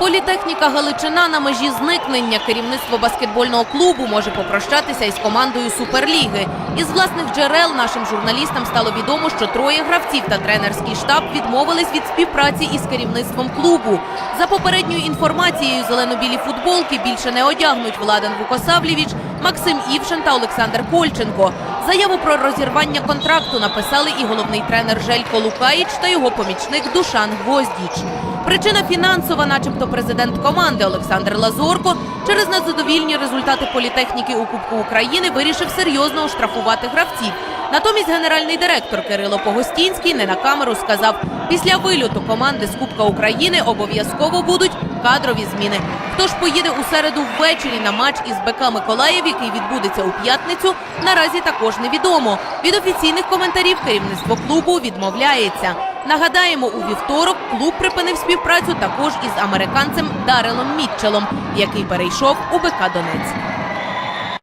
Політехніка Галичина на межі зникнення. Керівництво баскетбольного клубу може попрощатися із командою Суперліги. Із власних джерел нашим журналістам стало відомо, що троє гравців та тренерський штаб відмовились від співпраці із керівництвом клубу. За попередньою інформацією, зелено-білі футболки більше не одягнуть Владан Вукосавлєвіч, Максим Івшин та Олександр Кольченко. Заяву про розірвання контракту написали і головний тренер Желько Лукаїч та його помічник Душан Гвоздіч. Причина фінансова, начебто президент команди Олександр Лазорко через незадовільні результати політехніки у Кубку України вирішив серйозно оштрафувати гравців. Натомість генеральний директор Кирило Погостінський не на камеру сказав, після вильоту команди з Кубка України обов'язково будуть кадрові зміни. Хто ж поїде у середу ввечері на матч із БК Миколаїв, який відбудеться у п'ятницю, наразі також невідомо. Від офіційних коментарів керівництво клубу відмовляється. Нагадаємо, у вівторок клуб припинив співпрацю також із американцем Дарелом Мітчелом, який перейшов у БК Донецьк.